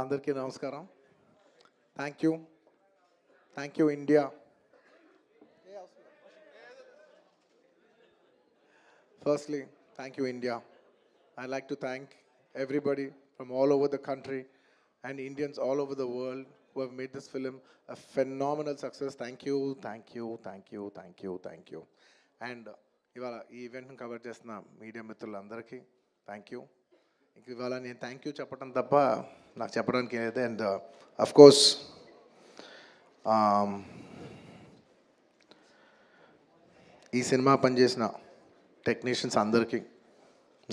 అందరికీ నమస్కారం thank you thank you India firstly thank you India I like to thank everybody from all over the country and Indians all over the world who have made this film a phenomenal success thank you thank you thank you thank you thank you and ఇవాళ ఈ ఈవెంట్ని cover చేస్తున్న media మిత్రులందరికీ thank you ఇంక ఇవాళ నేను thank you చెప్పడం తప్ప నాకు చెప్పడానికి ఏదైతే అండ్ అఫ్ కోర్స్ ఈ సినిమా పనిచేసిన టెక్నీషియన్స్ అందరికీ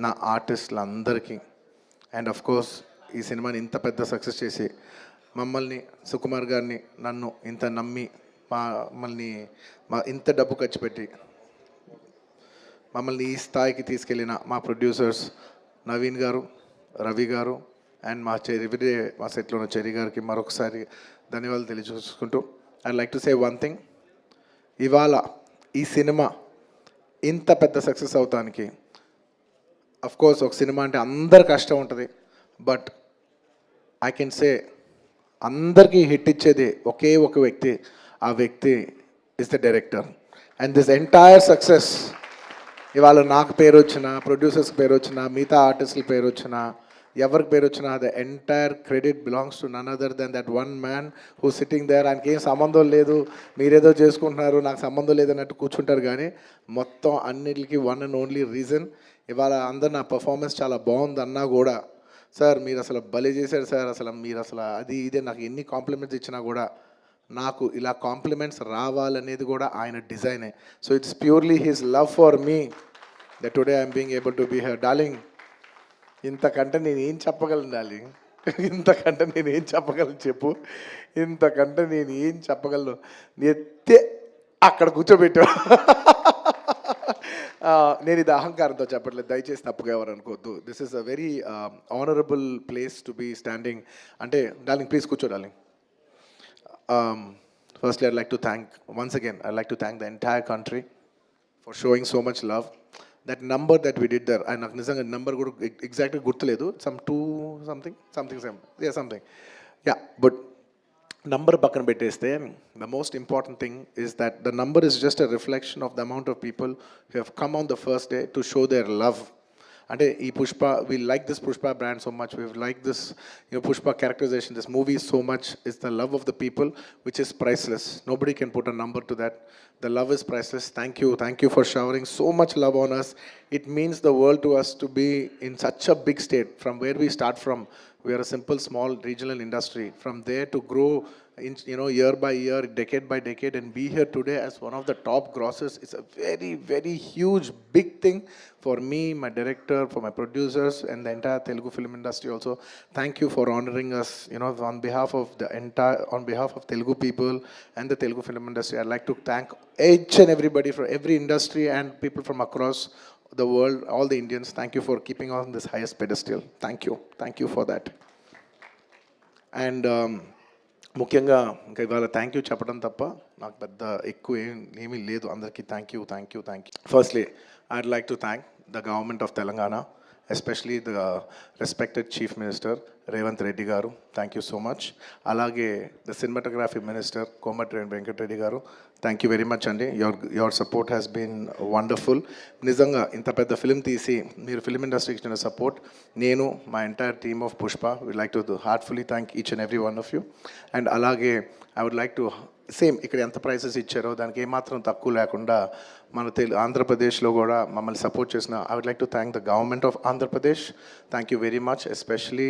నా ఆర్టిస్టులందరికీ అందరికీ అండ్ అఫ్ కోర్స్ ఈ సినిమాని ఇంత పెద్ద సక్సెస్ చేసి మమ్మల్ని సుకుమార్ గారిని నన్ను ఇంత నమ్మి మమ్మల్ని మా ఇంత డబ్బు ఖర్చు పెట్టి మమ్మల్ని ఈ స్థాయికి తీసుకెళ్ళిన మా ప్రొడ్యూసర్స్ నవీన్ గారు రవి గారు అండ్ మా చెరి మా సెట్లో ఉన్న చెరి గారికి మరొకసారి ధన్యవాదాలు తెలియజేసుకుంటూ I like to say one thing ఇవాళ ఈ సినిమా ఇంత పెద్ద సక్సెస్ అవటానికి కోర్స్ ఒక సినిమా అంటే అందరు కష్టం ఉంటుంది బట్ ఐ కెన్ సే అందరికీ హిట్ ఇచ్చేది ఒకే ఒక వ్యక్తి ఆ వ్యక్తి is the director and this entire success ఇవాళ నాకు పేరు వచ్చిన ప్రొడ్యూసర్స్ పేరు వచ్చిన మిగతా ఆర్టిస్టుల పేరు వచ్చిన ఎవరికి పేరు వచ్చినా the entire credit belongs to none other than that one man who sitting there ఆయనకి ఏం సంబంధం లేదు మీరేదో చేసుకుంటున్నారు నాకు సంబంధం లేదన్నట్టు కూర్చుంటారు కానీ మొత్తం అన్నిటికీ వన్ అండ్ ఓన్లీ రీజన్ ఇవాళ అందరు నా పర్ఫార్మెన్స్ చాలా బాగుందన్నా కూడా సార్ మీరు అసలు బలి చేశారు సార్ అసలు మీరు అసలు అది ఇదే నాకు ఎన్ని కాంప్లిమెంట్స్ ఇచ్చినా కూడా నాకు ఇలా కాంప్లిమెంట్స్ రావాలనేది కూడా ఆయన డిజైనే so it's purely his love for me the today I'm being able to be her darling ఇంతకంటే నేను ఏం చెప్పగలను డార్లింగ్ ఇంతకంటే నేను ఏం చెప్పగలను చెప్పు ఇంతకంటే నేను ఏం చెప్పగలను ఎత్తే అక్కడ కూర్చోబెట్టావు నేను ఇది అహంకారంతో చెప్పట్లేదు దయచేసి తప్పుగా ఎవరు అనుకోవద్దు this is a very honourable place to be standing అంటే డార్లింగ్ ప్లీజ్ కూర్చో darling Um, firstly, I'd like to thank, once again, I'd like to thank the entire country for showing so much love. That number that we did there, I నాకు నిజంగా number కూడా ఎగ్జాక్ట్గా గుర్తులేదు some two something something some yeah something yeah but number పక్కన పెట్టేస్తే the most important thing is that the number is just a reflection of the amount of people who have come on the first day to show their love Ante ee Pushpa, we like this Pushpa brand so much. We've liked this, Pushpa characterization, this movie so much. It's the love of the people, which is priceless. Nobody can put a number to that. The love is priceless. Thank you for showering so much love on us. It means the world to us to be in such a big state. From where we start from, we are a simple, small, regional industry. From there to grow in, you know, year by year, decade by decade, and be here today as one of the top grossers is a very, very huge, big thing for me, my director, for my producers, and the entire Telugu film industry. Also, thank you for honoring us. You know, on behalf of the entire, on behalf of Telugu people and the Telugu film industry, I'd like to thank each and everybody from every industry and people from across the world, all the Indians. Thank you for keeping on this highest pedestal. Thank you. Thank you for that. And um, ముఖ్యంగా ఇంకా ఇవాళ thank you చెప్పడం తప్ప నాకు పెద్ద ఎక్కువ ఏం ఏమీ లేదు అందరికీ thank you thank you thank you firstly I'd like to thank the government of Telangana especially the respected chief minister Revanth Reddy garu thank you so much అలాగే the cinematography minister Komatireddy Venkatareddy garu thank you very much అండి your your support has been wonderful నిజంగా ఇంత పెద్ద film తీసి మీరు film ఇండస్ట్రీకి ఇచ్చిన support నేను మా entire team of Pushpa we like to heartfully thank each and every one of you and అలాగే I would like to same ఇక్కడ ఎంత ప్రైసెస్ ఇచ్చారో దానికి ఏమాత్రం తక్కువ లేకుండా మన తెలు ఆంధ్రప్రదేశ్లో కూడా మమ్మల్ని సపోర్ట్ చేసిన I would like to thank the government of Andhra Pradesh thank you very much especially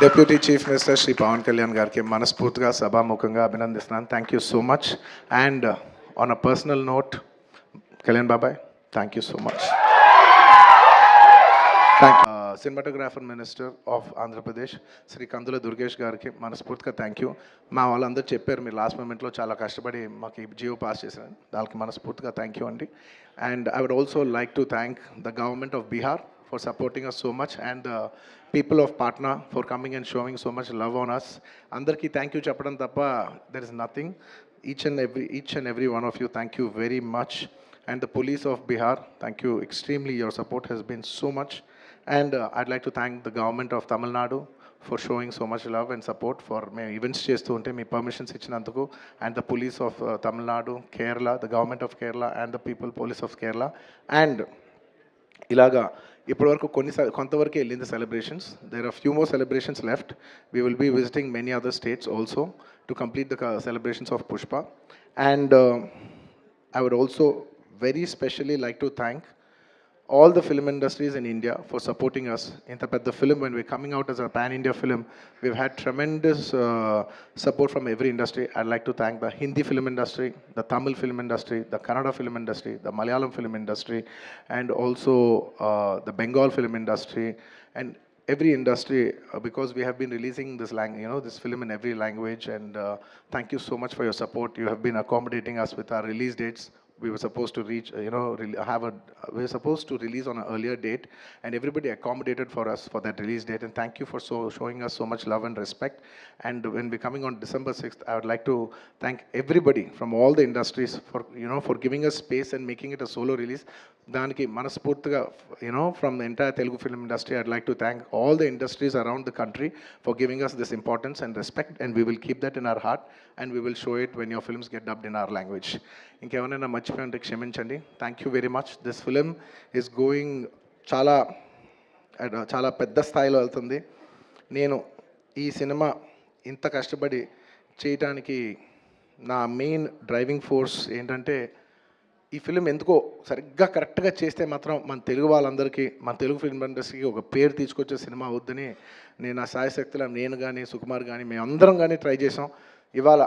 deputy chief minister Shri Pawan Kalyan గారికి మనస్ఫూర్తిగా సభాముఖంగా అభినందిస్తున్నాను thank you so much and on a personal note Kalyan బాబాయ్ thank you so much thank you cinematographer minister of Andhra Pradesh Shri Kandula Durgesh గారికి మనస్ఫూర్తిగా thank you మా వాళ్ళందరూ చెప్పారు మీరు లాస్ట్ మూమెంట్లో చాలా కష్టపడి మాకు ఈ జియో పాస్ చేశారు దానికి మనస్ఫూర్తిగా థ్యాంక్ యూ అండి and I would also like to thank the government of Bihar for supporting us so much and the people of Patna for coming and showing so much love on us. Andarki thank you చెప్పడం తప్ప there is nothing. Each and every each and every one of you thank you very much. And the police of Bihar, thank you extremely. Your support has been so much. And uh, I'd like to thank the government of Tamil Nadu for showing so much love and support for మేము events చేస్తూ ఉంటే మీ permissions ఇచ్చినందుకు and the police of Tamil Nadu Kerala the government of Kerala and the people police of Kerala and ఇలాగా ఇప్పటివరకు కొన్ని కొంతవరకు వెళ్ళింది celebrations there are few more celebrations left we will be visiting many other states also to complete the celebrations of Pushpa and I would also very specially like to thank all the film industries in India for supporting us. In fact, the film, when we're coming out as a pan-India film, we've had tremendous uh, support from every industry. I'd like to thank the Hindi film industry, the Tamil film industry, the Kannada film industry, the Malayalam film industry, and also uh, the Bengal film industry, and every industry uh, because we have been releasing this lang- you know this film in every language and uh, thank you so much for your support you have been accommodating us with our release dates we were supposed to reach uh, you know re- have a we were supposed to release on an earlier date and everybody accommodated for us for that release date and thank you for so showing us so much love and respect and when we're coming on december 6th i would like to thank everybody from all the industries for you know for giving us space and making it a solo release దానికి మనస్ఫూర్తిగా you know from the entire Telugu film industry I'd like to thank all the industries around the country for giving us this importance and respect and we will keep that in our heart and we will show it when your films get dubbed in our language ఇంకేమైనా మర్చిపోయి క్షమించండి thank you very much this film is going చాలా చాలా పెద్ద స్థాయిలో వెళ్తుంది నేను ఈ సినిమా ఇంత కష్టపడి చేయటానికి నా మెయిన్ డ్రైవింగ్ ఫోర్స్ ఏంటంటే ఈ ఫిలిం ఎందుకో సరిగ్గా కరెక్ట్గా చేస్తే మాత్రం మన తెలుగు వాళ్ళందరికీ మన తెలుగు ఫిల్మ్ ఇండస్ట్రీకి ఒక పేరు తీసుకొచ్చే సినిమా అవుద్దని నేను నా సాయశక్తుల నేను కానీ సుకుమార్ కానీ మేమందరం కానీ ట్రై చేసాం ఇవాళ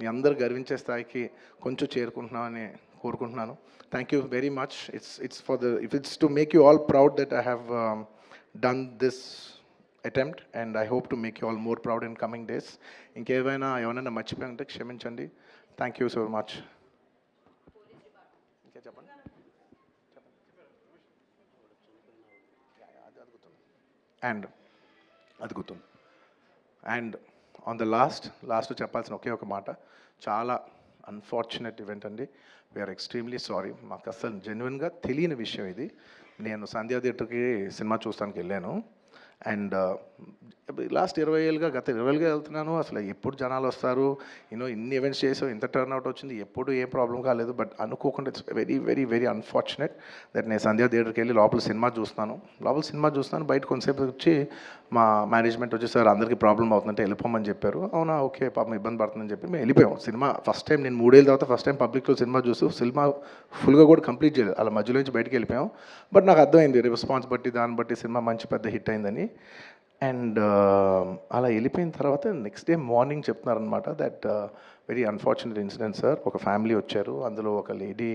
మీ అందరు గర్వించే స్థాయికి కొంచెం చేరుకుంటున్నామని కోరుకుంటున్నాను thank you very much it's it's for the if it's to make you all proud that I have done this attempt and I hope to make you all more proud in coming days ఇంకేమైనా ఏమైనా మర్చిపోయి ఉంటే క్షమించండి thank you so మచ్ ఇంకా చెప్పండి and అది గుర్తుంది and on the last last చెప్పాల్సిన ఒకే ఒక మాట చాలా అన్ఫార్చునేట్ ఈవెంట్ అండి వీఆర్ ఎక్స్ట్రీమ్లీ సారీ మాకు అసలు జెన్యున్గా తెలియని విషయం ఇది నేను సంధ్యా థియేటర్కి సినిమా చూస్తానికి వెళ్ళాను అండ్ uh, లాస్ట్ ఇరవై ఏళ్ళుగా గత ఇరవై ఏళ్ళుగా వెళ్తున్నాను అసలు ఎప్పుడు జనాలు వస్తారు యూనో ఇన్ని ఈవెంట్స్ చేసావు ఇంత టర్న్అవుట్ వచ్చింది ఎప్పుడు ఏం ప్రాబ్లం కాలేదు బట్ అనుకోకుండా it's very very very unfortunate that నేను సంధ్యా థియేటర్కి వెళ్ళి లోపల సినిమా చూస్తున్నాను లోపల సినిమా చూస్తున్నాను బయట కొంతసేపు వచ్చి మా మేనేజ్మెంట్ వచ్చి సార్ అందరికీ ప్రాబ్లం అవుతుందంటే వెళ్ళిపోమని చెప్పారు అవునా ఓకే పాపం ఇబ్బంది పడుతుందని చెప్పి మేము వెళ్ళిపోయాం సినిమా ఫస్ట్ టైం నేను మూడేళ్ళ తర్వాత ఫస్ట్ టైం పబ్లిక్లో సినిమా చూస్తూ సినిమా ఫుల్గా కూడా కంప్లీట్ చేయలేదు అలా మధ్యలో నుంచి బయటకు వెళ్ళిపోయాం బట్ నాకు అర్థమైంది రెస్పాన్స్ బట్టి దాన్ని బట్టి సినిమా మంచి పెద్ద హిట్ అయిందని అండ్ um, అలా వెళ్ళిపోయిన తర్వాత నెక్స్ట్ డే మార్నింగ్ చెప్తున్నారనమాట that very unfortunate incident sir ఒక ఫ్యామిలీ వచ్చారు అందులో ఒక లేడీ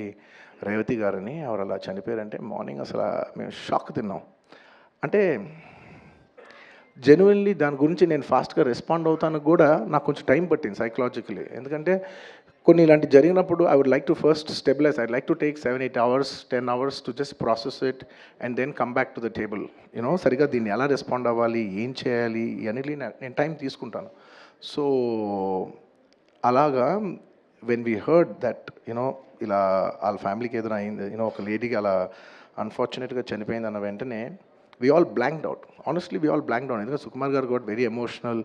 రేవతి గారని ఆవిడ అలా చనిపోయారంటే మార్నింగ్ అసలు మేము షాక్ తిన్నాం అంటే జెన్యున్లీ దాని గురించి నేను ఫాస్ట్గా రెస్పాండ్ అవుతాను కూడా నాకు కొంచెం టైం పట్టింది సైకలాజికలీ ఎందుకంటే కొన్ని ఇలాంటి జరిగినప్పుడు I would like to first stabilize I like to take seven eight hours ten hours to just process it and then come back to the table you know సరిగా దీన్ని ఎలా రెస్పాండ్ అవ్వాలి ఏం చేయాలి అని నేను టైం తీసుకుంటాను సో అలాగా when we heard that you know ఇలా వాళ్ళ ఫ్యామిలీకి ఏదైనా అయింది యూనో ఒక లేడీకి అలా అన్ఫార్చునేట్గా చనిపోయింది అన్న వెంటనే we all blanked out honestly we all blanked out ఎందుకంటే సుకుమార్ గారు కూడా వెరీ ఎమోషనల్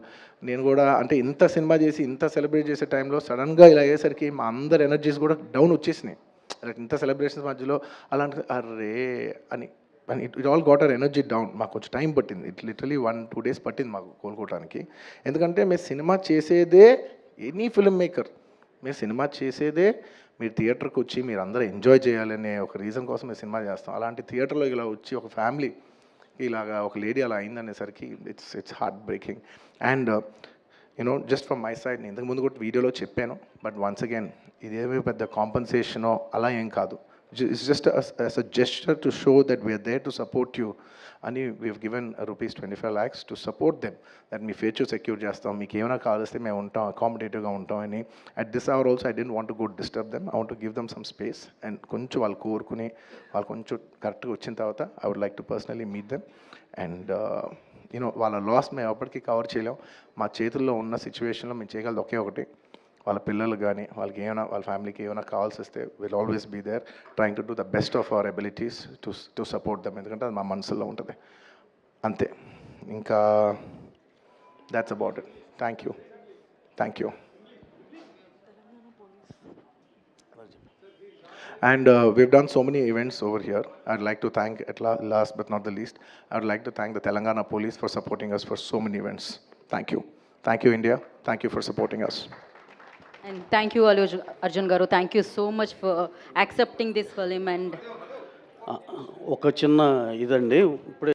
నేను కూడా అంటే ఇంత సినిమా చేసి ఇంత సెలబ్రేట్ చేసే టైంలో సడన్గా ఇలా అయ్యేసరికి మా అందరి ఎనర్జీస్ కూడా డౌన్ వచ్చేసినాయి అలా ఇంత సెలబ్రేషన్స్ మధ్యలో అలాంటి అరే అని and it it all got our energy down మాకు కొంచెం టైం పట్టింది it literally one two days పట్టింది మాకు కోలుకోవడానికి ఎందుకంటే మేము సినిమా చేసేదే ఎనీ ఫిల్మ్ మేకర్ మీరు సినిమా చేసేదే మీరు థియేటర్కి వచ్చి మీరు అందరూ ఎంజాయ్ చేయాలనే ఒక రీజన్ కోసం మేము సినిమా చేస్తాం అలాంటి థియేటర్లో ఇలా వచ్చి ఒక ఫ్యామిలీ ఇలాగా ఒక లేడీ అలా అయిందనేసరికి it's it's heart breaking and you know just from my side ఇంతకుముందు కూడా వీడియోలో చెప్పాను బట్ వన్స్ అగైన్ ఇదేమీ పెద్ద కాంపన్సేషనో అలా ఏం కాదు it's just us as a to show show that we are there to అని we've given rupees twenty five lakhs to support them that me future secure చేస్తాం మీకు ఏమైనా కావాల్స్తే మేము ఉంటాం అకామిడేటివ్గా ఉంటాం అని at this hour also I don't want good disturb them I want give them some space and కొంచెం వాళ్ళు కోరుకుని వాళ్ళు కొంచెం కరెక్ట్గా వచ్చిన తర్వాత I would like to personally meet them and you know వాళ్ళ లాస్ మేము ఎప్పటికీ కవర్ చేయలేం మా చేతుల్లో ఉన్న సిచ్యువేషన్లో మేము చేయగలదు ఒకే ఒకటి వాళ్ళ పిల్లలు కానీ వాళ్ళకి ఏమైనా వాళ్ళ ఫ్యామిలీకి ఏమైనా కావాల్సి వస్తే will always be there trying to do the best of our abilities to to support them ఎందుకంటే అది మా మనసులో ఉంటుంది అంతే ఇంకా that's about it thank you thank you And uh, we've done so many events over here. I'd like to thank, at la last but not the least, I'd like to thank the Telangana police for supporting us for so many events. Thank you. Thank you, India. Thank you for supporting us. And thank you Allu Arjun గారు thank you so much for accepting this film and ఒక చిన్న ఇదండి ఇప్పుడు